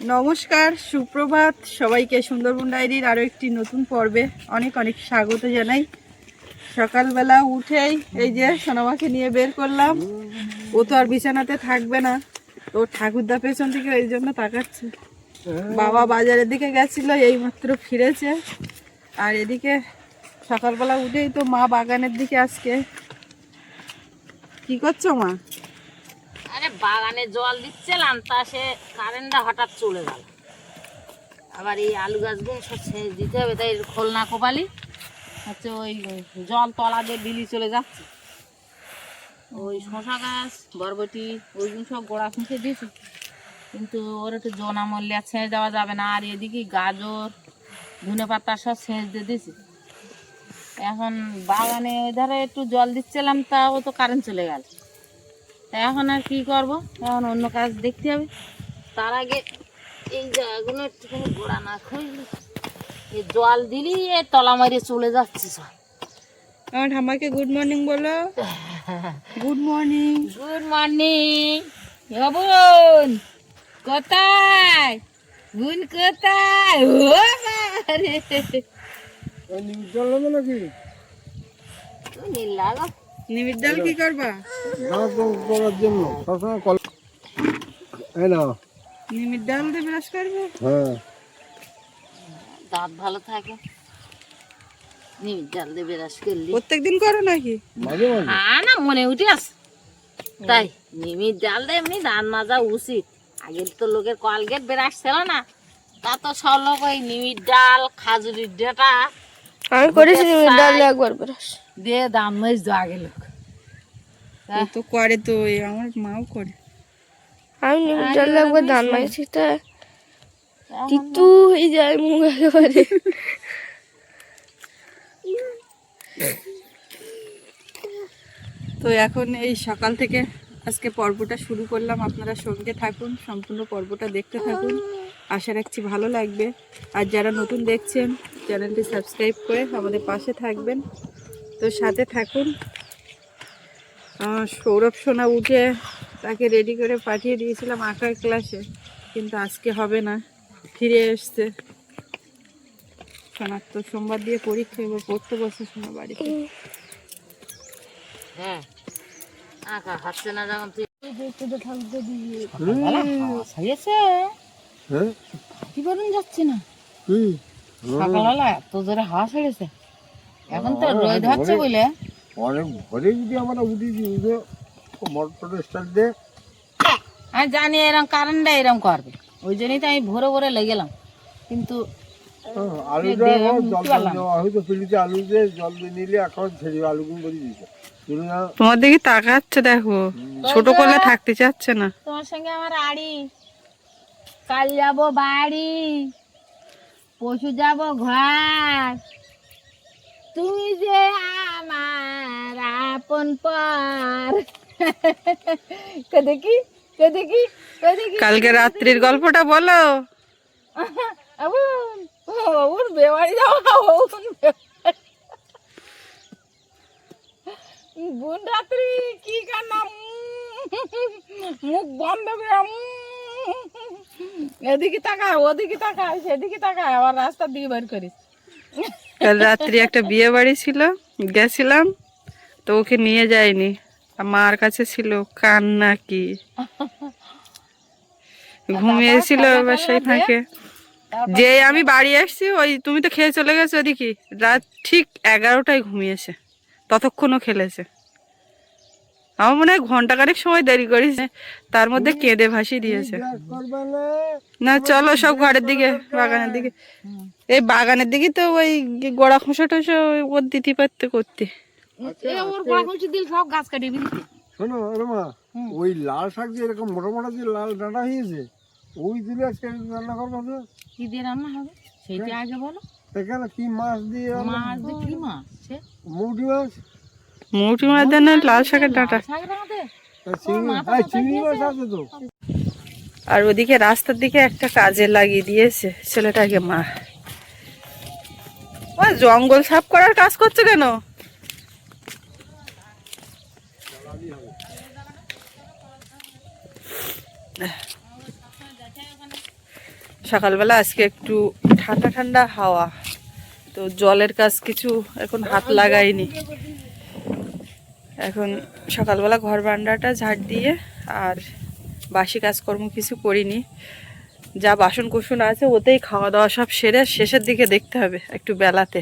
নমস্কার, সুপ্রভাত। সবাইকে সুন্দরবন ডায়েরির আরও একটি নতুন পর্বে অনেক অনেক স্বাগত জানাই। সকালবেলা উঠেই এই যে সোনামাকে নিয়ে বের করলাম। ও তো আর বিছানাতে থাকবে না। তো ঠাকুরদা পেছন থেকে এই জন্য তাকাচ্ছে। বাবা বাজারের দিকে গেছিল, এইমাত্র ফিরেছে। আর এদিকে সকালবেলা উঠেই তো মা বাগানের দিকে আজকে। কি করছ মা? আরে বাগানে জল দিচ্ছিলাম, তা সে কারেন্টটা হঠাৎ চলে গেল। আবার এই আলু গাছগুলো সব দিতে হবে, তাই খোলনা কোপালি। হচ্ছে ওই জল তলা দিয়ে বিলি চলে যাচ্ছে। ওই শশা গাছ, বরবটি, ওইগুলো সব গোড়া খুঁজে দিয়েছি। কিন্তু ওর একটু জনা আর সেচ দেওয়া যাবে না, আর এদিকে গাজর, ধনে পাতা সব ছেঁচ দিয়ে দিয়েছি। এখন বাগানে ওই ধারে একটু জল দিচ্ছিলাম তা ও তো কারেন্ট চলে গেল। এখন আর কি করব? এখন অন্য কাজ দেখতে হবে। তার আগে এই জায়গাগুলো একটুখানি গোড়া না খুঁজলি এই জল দিলি এ তলা মারিয়ে চলে যাচ্ছে সব। আমার ঠাম্মাকে গুড মর্নিং বলো। গুড মর্নিং গুড মর্নিং বোন কোথায়? গুন কোথায়? ও বাবারে। তুমি লাগো নিবিড় ডাল কি করবা? করার জন্য সবসময় কল এই না নিমির ডাল দিয়ে ব্রাশ করবে? হ্যাঁ। দাঁত ভালো থাকে। দিয়ে বেরাস করলি। প্রত্যেকদিন করো নাকি? মাঝে মাঝে। হ্যাঁ না মনে উঠে আস তাই নিমিট জাল দিয়ে এমনি ধান মাজা উচিত। আগের তো লোকের কলগেট বেরাস ছিল না। তা তো সব লোক ওই নিমিট ডাল খাজুরির ডাটা। আমি করেছি ডালে একবার ব্রাশ দিয়ে দাম মাছ দো আগে লোক। তো করে তো এই আমার মাও করে। আমি ডালে একবার ধান মাইছি তা তিতু হয়ে যায় মুখ একেবারে তো এখন এই সকাল থেকে আজকে পর্বটা শুরু করলাম। আপনারা সঙ্গে থাকুন সম্পূর্ণ পর্বটা দেখতে থাকুন। আশা রাখছি ভালো লাগবে। আর যারা নতুন দেখছেন চ্যানেলটি সাবস্ক্রাইব করে আমাদের পাশে থাকবেন। তো সাথে থাকুন। সৌরভ সোনা উঠে তাকে রেডি করে পাঠিয়ে দিয়েছিলাম আঁকার ক্লাসে কিন্তু আজকে হবে না। ফিরে এসছে। সোনার তো সোমবার দিয়ে পরীক্ষা এবার পড়তে বসে সোনা বাড়িতে। হ্যাঁ আঁকা হচ্ছে না যখন হয়েছে হ্যাঁ। কি বলুন যাচ্ছে না। কি সকালবেলা এত জোরে হাওয়া ছেড়েছে। এখন তো রোদ হচ্ছে বলে অনেক ভরে যদি আমরা উঠেছি উঠে মোটর স্টার্ট দিয়ে আমি জানি এরকম কারেন্টটা এরকম করবে। ওই জন্যই তো আমি ভোরে ভোরে লেগে গেলাম। কিন্তু আলুটা হয়তো ফিলিতে আলু দিয়ে জল দিয়ে নিলে এখন ছেড়ে আলু গুণ করে দিয়েছে। তোমার দিকে তাকাচ্ছে দেখো। ছোট করলে থাকতে চাচ্ছে না। তোমার সঙ্গে আমার আড়ি। কাল যাব বাড়ি। পশু যাব ঘর। তুমি যে আমার আপন পর। কে দেখি? কে দেখি? কালকে রাত্রির গল্পটা বলো। ওর বেবাড়ি যাও না ওর বেবাড়ি। বোন রাত্রি কি কান্না মুখ বন্ধ করে। এদিকে তাকা ওদিকে তাকা সেদিকে তাকা আবার রাস্তার দিকে বের করিস। কাল রাত্রি একটা বিয়ে বাড়ি ছিল গেছিলাম তো ওকে নিয়ে যায়নি। মার কাছে ছিল কান্না কি। ঘুমিয়েছিল বাসায় থাকে। যে আমি বাড়ি আসছি ওই তুমি তো খেয়ে চলে গেছো ওদিকে রাত ঠিক এগারোটায় ঘুমিয়েছে। ততক্ষণও খেলেছে। আমার মনে হয় ঘণ্টা খানেক সময় দেরি করিস। তার মধ্যে কেঁদে ভাসিয়ে দিয়েছে। না চলো সব ঘরের দিকে বাগানের দিকে। এই বাগানের দিকে তো ওই গোড়া খোসা টোসা ওই ওর দিতে পারতে করতে। শোনো রমা ওই লাল শাক যে এরকম মোটা মোটা যে লাল ডাঁটা হয়েছে ওই দিলে আজকে রান্না করব তো। কি দিয়ে রান্না হবে? সেইটা আগে বলো। এখানে কি মাছ দিয়ে মাছ দিয়ে কি মাছ? সে মৌটি মাছ? মৌটি মাছ না লাল শাকের ডাঁটা। আর ওদিকে রাস্তার দিকে একটা কাজে লাগিয়ে দিয়েছে, ছেলেটাকে মা। জঙ্গল সাফ করার কাজ করছে কেন? সকালবেলা আজকে একটু ঠান্ডা ঠান্ডা হাওয়া, তো জলের কাজ কিছু এখন হাত লাগাইনি। এখন সকালবেলা ঘর বারান্দাটা ঝাড় দিয়ে আর বাসি কাজকর্ম কিছু করিনি। যা বাসন কুসন আছে ওতেই খাওয়া দাওয়া সব সেরে শেষের দিকে দেখতে হবে একটু বেলাতে।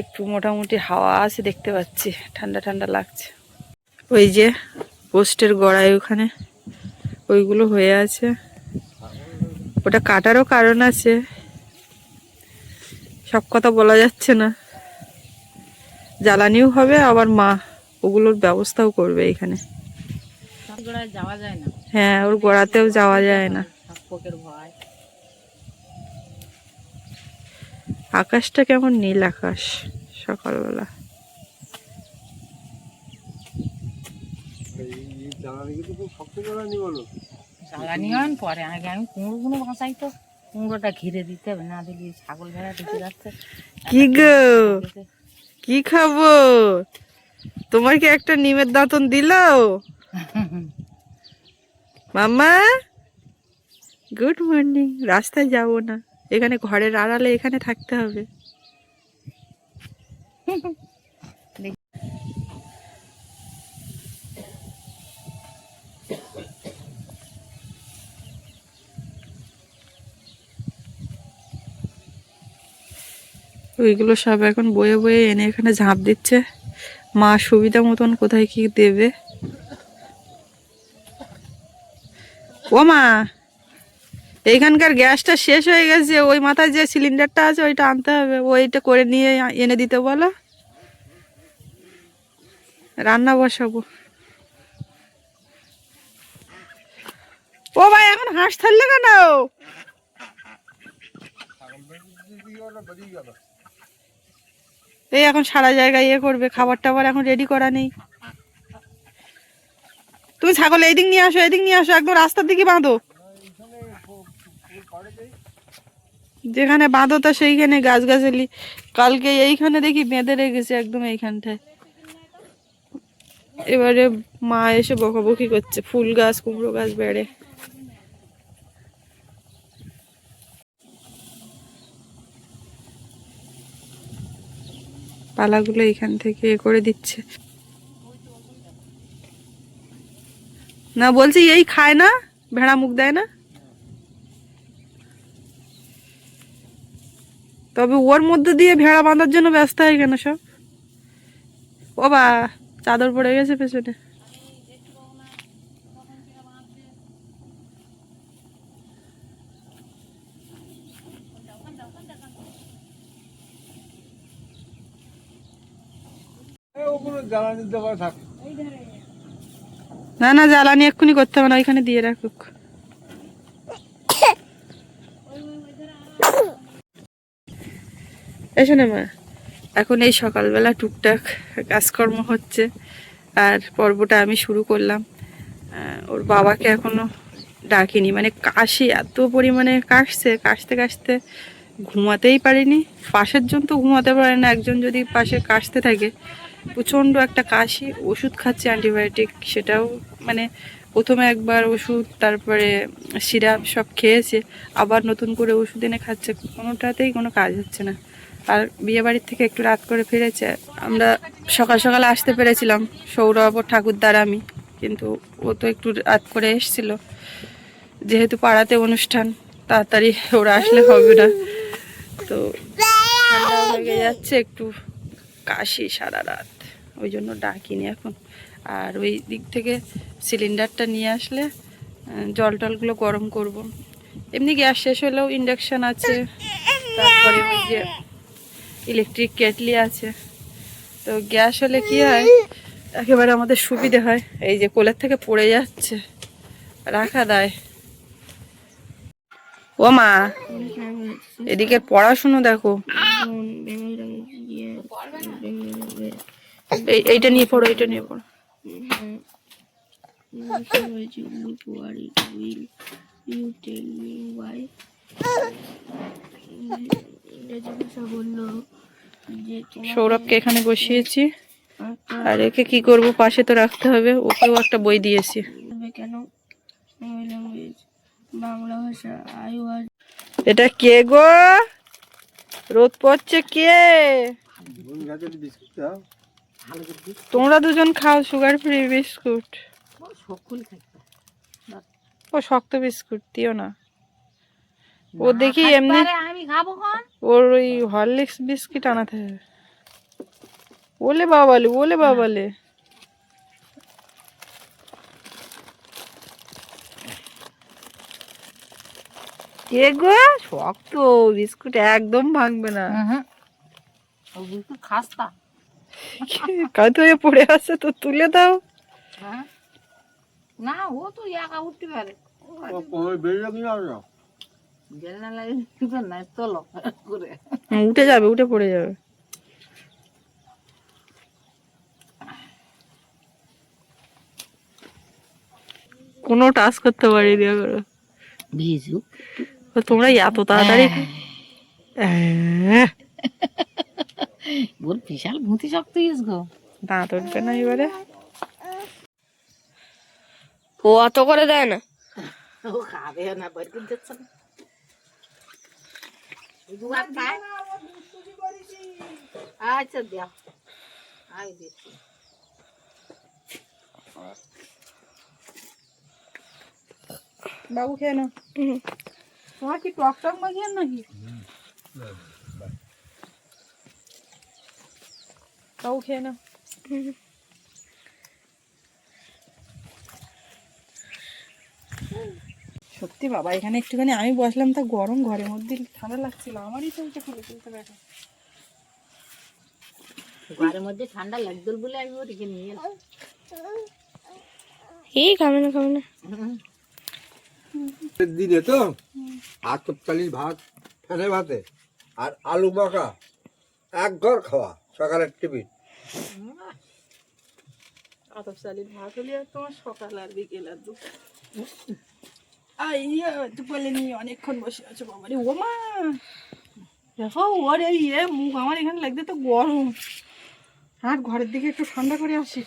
একটু মোটামুটি হাওয়া আছে দেখতে পাচ্ছি, ঠান্ডা ঠান্ডা লাগছে। ওই যে পোস্টের গড়ায় ওখানে ওইগুলো হয়ে আছে। ওটা কাটারও কারণ আছে। সব কথা বলা যাচ্ছে না। জ্বালানিও হবে আবার মা ওগুলোর ব্যবস্থাও করবে এখানে। যাওয়া যায় না হ্যাঁ ওর গোড়াতেও যাওয়া যায় না। আকাশটা কেমন নীল আকাশ সকালবেলা। জ্বালানি হন পরে আগে আমি কুমড়োগুলো বাঁচাই তো। কুমড়োটা ঘিরে দিতে হবে না দিলে ছাগল ভেড়া ঢুকে যাচ্ছে। কি গো? কি খাব? তোমার কি একটা নিমের দাঁতন দিল মামা গুড মর্নিং। রাস্তায় যাব না। এখানে ঘরের আড়ালে এখানে থাকতে হবে। ওইগুলো সব এখন বয়ে বয়ে এনে এখানে ঝাঁপ দিচ্ছে। মা সুবিধা মতন কোথায় কি দেবে? ও মা, এইখানকার গ্যাসটা শেষ হয়ে গেছে। ওই মাথায় যে সিলিন্ডারটা আছে, ওইটা আনতে হবে। ওইটা করে নিয়ে এনে দিতে বলো। রান্না বসাবো। ও ভাই, এখন হাঁস থাকলে কেন? এই এখন সারা জায়গায় ইয়ে করবে খাবার টাবার এখন রেডি করা নেই। তুমি ছাগল এইদিক নিয়ে আসো এদিক নিয়ে আসো, একদম রাস্তার দিকে বাঁধো। যেখানে বাঁধো তা সেইখানে গাছ গাছালি কালকে এইখানে দেখি বেঁধে রেখেছে একদম এইখানটায়। এবারে মা এসে বকাবকি করছে, ফুল গাছ, কুমড়ো গাছ, বেড়ে। পালাগুলো এখান থেকে এ করে দিচ্ছে। না, বলছি এই খায় না, ভেড়া মুখ দেয় না। তবে ওর মধ্যে দিয়ে ভেড়া বাঁধার জন্য ব্যস্ত হয় কেন সব? ও বা, চাদর পড়ে গেছে পেছনে। না না, জ্বালানি এক্ষুনি করতে হবে না, ওইখানে দিয়ে রাখুক। এসো না মা, এখন এই সকালবেলা টুকটাক কাজকর্ম হচ্ছে, আর পর্বটা আমি শুরু করলাম। ওর বাবাকে এখনও ডাকিনি মানে কাশি এত পরিমাণে কাশছে, কাশতে কাশতে ঘুমাতেই পারিনি। পাশের জন তো ঘুমাতে পারে না, একজন যদি পাশে কাশতে থাকে প্রচণ্ড একটা কাশি, ওষুধ খাচ্ছে অ্যান্টিবায়োটিক সেটাও মানে প্রথমে একবার ওষুধ, তারপরে সিরাপ সব খেয়েছে, আবার নতুন করে ওষুধ এনে খাচ্ছে, কোনোটাতেই কোনো কাজ হচ্ছে না। আর বিয়ে বাড়ির থেকে একটু রাত করে ফিরেছে, আমরা সকাল সকাল আসতে পেরেছিলাম, সৌরভ ও ঠাকুরদার আমি, কিন্তু ও তো একটু রাত করে এসছিল। যেহেতু পাড়াতে অনুষ্ঠান, তাড়াতাড়ি ওরা আসলে হবে না। তো লেগে যাচ্ছে, একটু কাশি সারা রাত। ওই জন্য ডাকিনি এখন। আর ওই দিক থেকে সিলিন্ডারটা নিয়ে আসলে জল টলগুলো গরম করব। এমনি গ্যাস শেষ হলেও ইন্ডাকশান আছে। তারপরে ওই যে ইলেকট্রিক কেটলি আছে। তো গ্যাস হলে কি হয়, একেবারে আমাদের সুবিধে হয়। এই যে কোলের থেকে পড়ে যাচ্ছে। রাখা দেয়। ও মা এদিকে পড়াশুনো দেখো। এইটা নিয়ে পড়ো, এইটা নিয়ে পড়ো। সৌরভকে এখানে বসিয়েছি। আর একে কি করব, পাশে তো রাখতে হবে। ওকেও একটা বই দিয়েছি। কেন বাংলা ভাষা আর এটা কে গো? রোদ পড়ছে কে? তোমরা দুজন খাও সুগার ফ্রি বিস্কুট। ও শক্ত বিস্কুট দিও না। ও দেখি এমনি আমি খাব কোন ওর ওই হরলিক্স বিস্কিট আনাতে হবে। ওলে বাবালে ওলে বাবালে। কে গো? শক্ত বিস্কুট একদম ভাঙবে না। খাস্তা। পড়ে আছে তো তুলে দাও। হ্যাঁ? না ও তো একা উঠতে পারে। উঠে যাবে উঠে পড়ে যাবে। কোনো টাচ করতে পারি দিয়া করো তোমরা এত তাড়াতাড়ি হ্যাঁ, ওর বিশাল ভূতি শক্ত ইস গো। দাঁত উঠবে না এবারে। ও অত করে দেয় না। ও খাবে না বের করে দিচ্ছে না। আচ্ছা দেও আমি দিচ্ছি বাবু খেয়ে নাও। তোমার কি টক টক মাখিয়ে নাকি বাবু খেয়ে নাও সত্যি বাবা এখানে একটুখানি আমি বসলাম তা গরম ঘরের মধ্যে ঠান্ডা লাগছিল আমারই তো উঠে খুলে তুলতে ব্যাটা ঘরের মধ্যে ঠান্ডা লাগতো বলে আমি ওদিকে নিয়ে এলাম। এই খাবে না খাবে না। দিনে তো আট চালিশ ভাত ফেনে ভাতে আর আলু মাখা এক ঘর খাওয়া। সকালের টিফিন। আতপ চালির ভাত হলে তোমার সকাল আর বিকেল আর আই ইয়ে, দুপুরে নিয়ে অনেকক্ষণ বসে আছো বাবারে। ও মা দেখো ওর এই ইয়ে মুখ আমার এখানে লাগতে তো গরম। হাট ঘরের দিকে একটু ঠান্ডা করে আসি।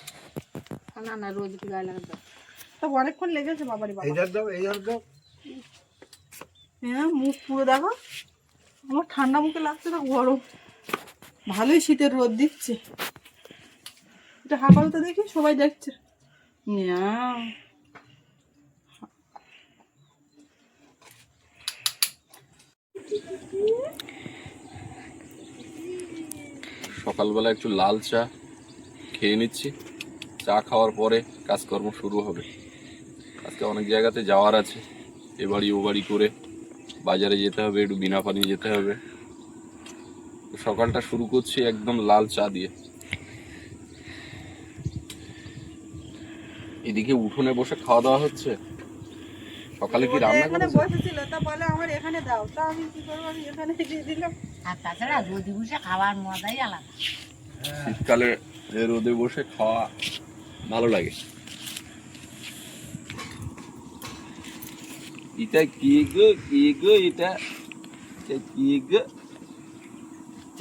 না না রোজ একটু গায়ে লাগাতে তো অনেকক্ষণ লেগেছে বাবারে বাবা। দাও দাও হ্যাঁ মুখ পুরো দেখো। আমার ঠান্ডা মুখে লাগছে না গরম। ভালোই শীতের রোদ দিচ্ছে। এটা হাঁকাল তো দেখি সবাই দেখছে। সকালবেলা একটু লাল চা খেয়ে নিচ্ছি। চা খাওয়ার পরে কাজকর্ম শুরু হবে। আজকে অনেক জায়গাতে যাওয়ার আছে। এ বাড়ি ও বাড়ি করে বাজারে যেতে হবে, একটু বিনা পানি যেতে হবে। সকালটা শুরু করছি একদম লাল চা দিয়ে। এদিকে উঠোনে বসে খাওয়া দাওয়া হচ্ছে। সকালে কি রান্না করেছে? বসেছিল তা বলে আমার এখানে দাও। তা আমি কি করব? আমি এখানে দিয়ে দিলাম। আর তাছাড়া রোদি বসে খাওয়ার মজাই আলাদা। শীতকালে রোদে বসে খাওয়া ভালো লাগে। এটা কি গো? কি গো এটা? এটা কি গো?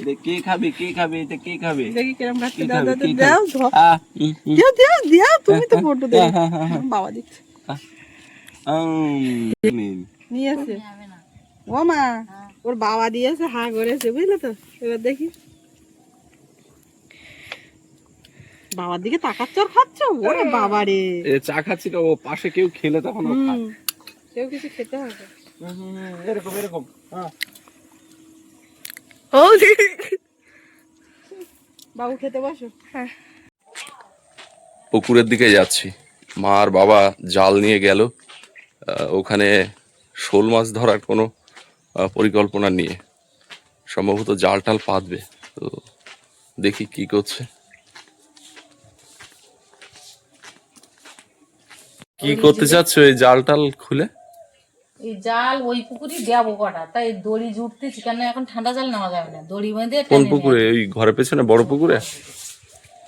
এটা কে খাবে কে খাবে এটা কে খাবে? দেখি কিরম খাচ্ছে। দাও দাও দাও দাও আহ, উম, উম, দাও দাও দাও তুমি তো ফটো দেবে। হ্যাঁ, হ্যাঁ, হ্যাঁ। বাবা দিচ্ছে নিয়ে আসে। ও মা ওর বাবা দিয়েছে হা করেছে বুঝলে তো? এবার দেখি। বাবার দিকে তাকাচ্ছ আর খাচ্ছ? ওরে বাবা রে চা খাচ্ছি তো ও পাশে কেউ খেলে তখন ও খায়। কেউ কিছু খেতে হবে। এরকম এরকম। হ্যাঁ। ও বাবু খেতে বসো। পুকুরের দিকে যাচ্ছি। মা আর বাবা জাল নিয়ে গেল। ওখানে শোল মাছ ধরার কোনো পরিকল্পনা নিয়ে। সম্ভবত জাল টাল পাতবে। তো দেখি কি করছে। কি করতে চাচ্ছ এই জাল টাল খুলে? এই জাল ওই পুকুরই দেবো কটা। তাই দড়ি জুটতেছি কেন এখন ঠান্ডা জাল নেওয়া যাবে না। দড়ি বেঁধে কোন পুকুরে? ওই ঘরের পেছনে বড় পুকুরে?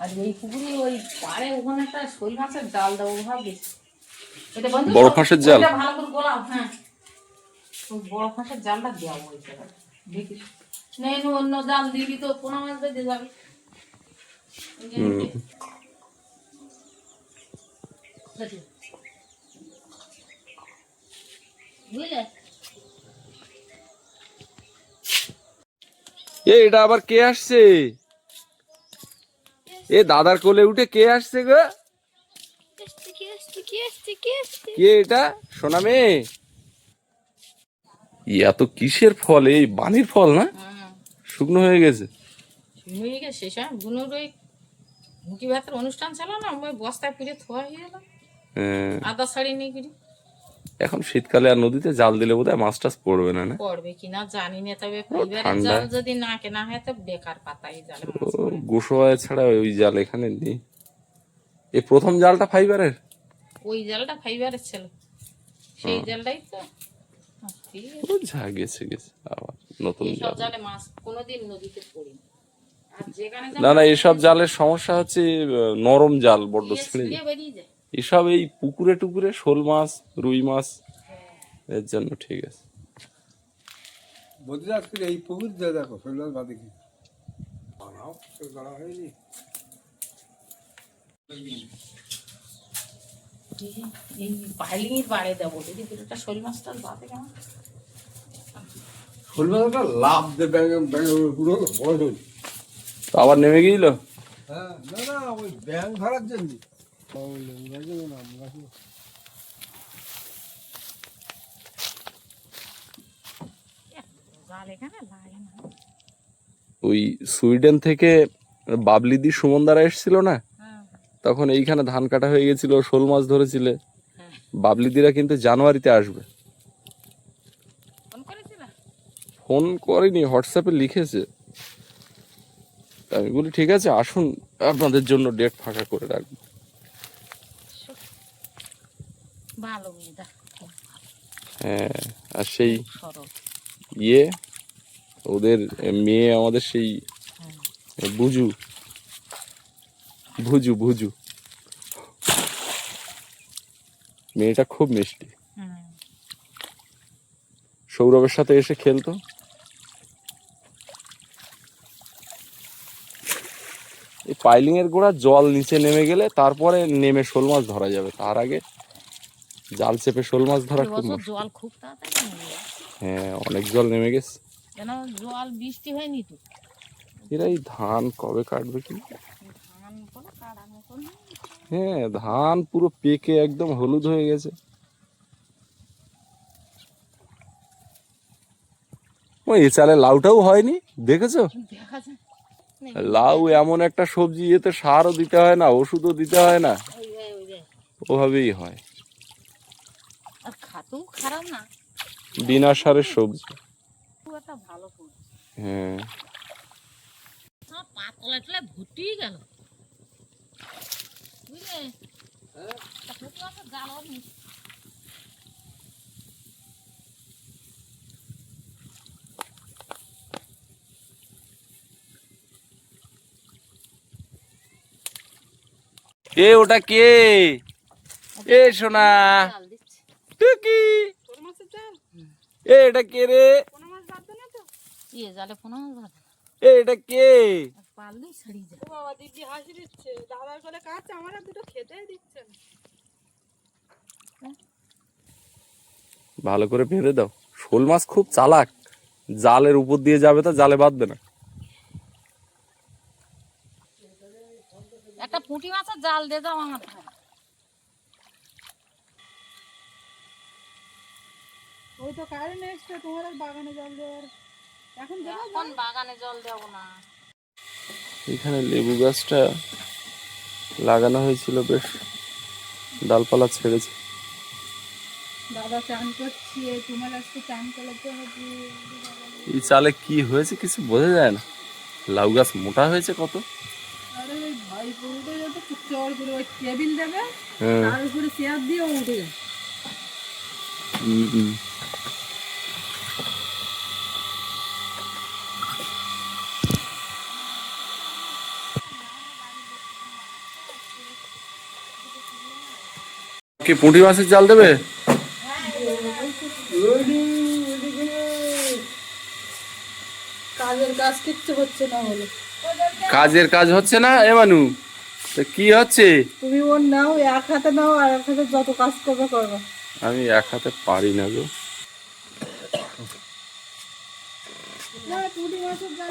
আর ওই পুকুরে ওই পাড়ে ওখানে একটা শোল মাছের জাল দেবো ভাবছি এটা বন্ধ বড় ফাঁসের জাল? ভালো করে গোলাও হ্যাঁ। ওই বড় ফাঁসের জালটা দেওয়া ওই দেখি। নেই অন্য জাল দিবি তো পোনা মাছ বেঁধে যাবে। হুম। দেখি। বুঝলে এ এটা আবার কে আসছে? এ দাদার কোলে উঠে কে আসছে গো? কি আসছে কি আসছে কি আসছে কে এটা? সোনা মেয়ে? ই এত কিসের ফল? এই বানির ফল না? শুকনো হয়ে গেছে। হয়ে গেছে সব বুনুর ওই মুখি ভাতের অনুষ্ঠান ছিল না ওই বস্তায় ফিরে থোয়া হয়ে গেল। হ্যাঁ, আদা শাড়ি নিয়ে এখন শীতকালে আর নদীতে জাল দিলে বোধহয় মাছ টাছ পড়বে না না? পড়বে কিনা জানি না তবে পরিবারের জাল যদি না কেনা হয় তো বেকার পাতাই জালে মাছ গোসোয়া ছাড়া ওই জাল এখানে নেই। এই প্রথম জালটা ফাইবারের? ওই জালটা ফাইবারের ছিল। সেই জালটাই তো। ও যা গেছে গেছে। আবার নতুন জাল। জালে মাছ কোনোদিন নদীতে যা না না এসব জালের সমস্যা হচ্ছে নরম জাল বড্ড ছিঁড়ে যায়। এসব এই পুকুরে টুকুরে শোল মাছ রুই মাছ এর জন্য ঠিক আছে। বলতে আজকে এই পুকুর দিয়ে দেখো শৈলাস বাদে কি? বানাও সে করা হয়নি। এই- এই পাইলিংয়ের বাড়ে দেবো যদি দুটোটা শোল মাছটা বাদে কেমন? শোল মাছটা লাভ দে ব্যাঙে ব্যাঙে পুরো বড় শোল আবার নেমে গিয়েছিল হ্যাঁ না না ওই ব্যাং ধরার জন্য। ওই সুইডেন থেকে বাবলিদি সুমনদারা এসেছিল না? তখন এইখানে ধান কাটা হয়ে গেছিল, শোল মাছ ধরেছিলে। বাবলিদিরা কিন্তু জানুয়ারিতে আসবে। ফোন করেনি, হোয়াটসঅ্যাপে লিখেছে। আমি বলি, ঠিক আছে, আসুন, আপনাদের জন্য ডেট ফাঁকা করে রাখব। ভালো মেয়েটা হ্যাঁ আর সেই ইয়ে ওদের মেয়ে আমাদের সেই বুজু ভুজু। ভুজু মেয়েটা খুব মিষ্টি। সৌরভের সাথে এসে খেলতো। এই পাইলিং এর গোড়া জল নিচে নেমে গেলে তারপরে নেমে শোল মাছ ধরা যাবে। তার আগে জাল চেপে শোল মাছ ধরা খুব জল খুব তাড়াতাড়ি হ্যাঁ অনেক জল নেমে গেছে। কেন জল বৃষ্টি হয়নি তো? এরা এই ধান কবে কাটবে কি? হ্যাঁ ধান পুরো পেকে একদম হলুদ হয়ে গেছে। ও এ চালে লাউটাও হয়নি দেখেছ? লাউ এমন একটা সবজি এতে সারও দিতে হয় না ওষুধও দিতে হয় না। ওভাবেই হয়। খারাপ না। বিনা সারের সবজি। খুব একটা ভালো হ্যাঁ। সব পাতলা টলা ভর্তি গেল। বুঝলে? জাল এ ওটা কে? এ সোনা। এ এটা কে রে? কোনো মাছ বাঁধবে না তো? ইয়ে জালে ফোন বাঁধে এ এটা কে? আর পারলেই ছাড়িয়ে ও বাবা দিদি হাসি দিচ্ছে। দাদার কোলে কাছে আমার দুটো খেতেই দিচ্ছে ভালো করে বেঁধে দাও। শোল মাছ খুব চালাক। জালের উপর দিয়ে যাবে তো জালে বাঁধবে না। একটা পুঁটি মাছের জাল দিয়ে দাও আমার ওই তো কারেন্ট এসছে তোমার আর বাগানে জল দেওয়ার। এখন এখন বাগানে জল দেবো না। এখানে লেবু গাছটা লাগানো হয়েছিল বেশ ডালপালা ছেড়েছে। বাবা চান করছি তোমার আজকে চান করাতে হবে। এই চালে কি হয়েছে কিছু বোঝা যায় না। লাউ গাছ মোটা হয়েছে কত? আরে ওই ভাই পুরোটা যত চর করে ওই টেবিল দেবে হ্যাঁ। তার উপরে চেয়ার দিয়ে উঠে যায় উম, উম। কি পুঁটি মাছের জাল দেবে? কাজের কাজ কিচ্ছু হচ্ছে না হলো কাজের কাজ হচ্ছে না? এ মানু তা কি হচ্ছে? তুমি ওর নাও এক হাতে নাও আর এক হাতে যত কাজ করবে করবে আমি এক হাতে পারি না গো না পুঁটি মাছের জালে আবার কোনো মাছ বাঁধবে না তো মাছের জালে পোনা মাছ বড় বড় মাছ মাথায় দিতে হয় একটু না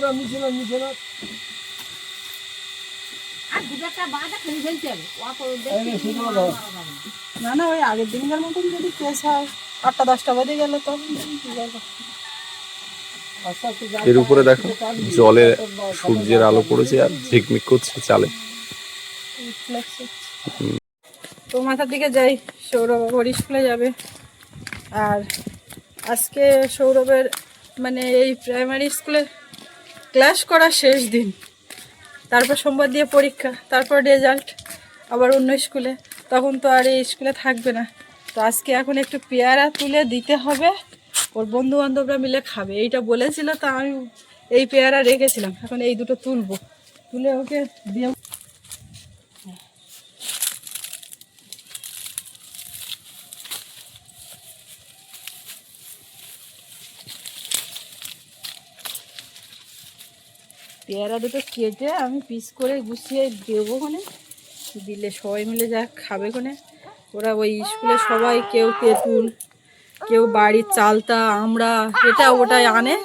না নিচে না না ওই আগের দিনকার মতন যদি কেস হয়, আটটা, দশটা বাজে গেলে তো ঠিক আছে আস্তে আস্তে যা এর উপরে দেখো জলে সূর্যের আলো পড়েছে আর ঝিকমিক করছে চালে। তো মাথার দিকে যাই, সৌরভ আবার স্কুলে যাবে। আর আজকে সৌরভের মানে এই প্রাইমারি স্কুলে ক্লাস করা শেষ দিন। তারপর সোমবার দিয়ে পরীক্ষা, তারপর রেজাল্ট আবার অন্য স্কুলে। তখন তো আর এই স্কুলে থাকবে না। তো আজকে এখন একটু পেয়ারা তুলে দিতে হবে। ওর বন্ধু বান্ধবরা মিলে খাবে। এইটা বলেছিল, তা আমি এই পেয়ারা রেখেছিলাম। এখন এই দুটো তুলবো। তুলে ওকে দিয়ে পেয়ারা দুটো কেটে আমি পিস করে গুছিয়ে দেবো কোনে দিলে সবাই মিলে যা খাবে কোনে ওরা ওই স্কুলে সবাই কেউ তেঁতুল কেউ বাড়ির চালতা, আমরা, এটা ওটাই আনে,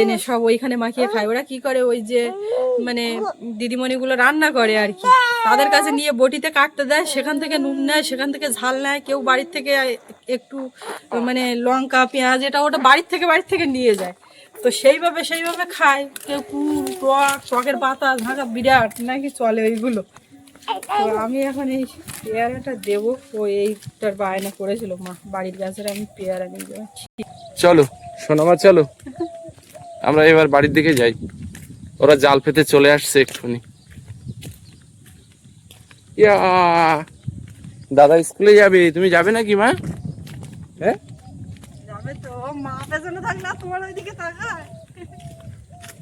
এনে সব ওইখানে মাখিয়ে খায়। ওরা কি করে ওই যে মানে দিদিমণিগুলো রান্না করে আর কি। তাদের কাছে নিয়ে বটিতে কাটতে দেয়, সেখান থেকে নুন নেয়, সেখান থেকে ঝাল নেয়। কেউ বাড়ির থেকে একটু মানে লঙ্কা, পেঁয়াজ, এটা ওটা বাড়ির থেকে বাড়ির থেকে নিয়ে যায়। তো সেইভাবে সেইভাবে খায়। কেউ কুল টক, টকের পাতা ঝাঁকা বিরাট, নাকি চলে ওইগুলো। তো আমি এখন এই পেয়ারাটা দেবো। ও এইটার বায়না করেছিল মা বাড়ির গাছের আমি পেয়ারা নিয়ে যাচ্ছি চলো সোনামা চলো। আমরা এবার বাড়ির দিকে যাই। ওরা জাল পেতে চলে আসছে এক্ষুনি ইয়া! দাদা স্কুলে যাবে তুমি যাবে নাকি মা? হ্যাঁ? যাবে তো মা পেছনে থাক না তোমার ওইদিকে তাকায়।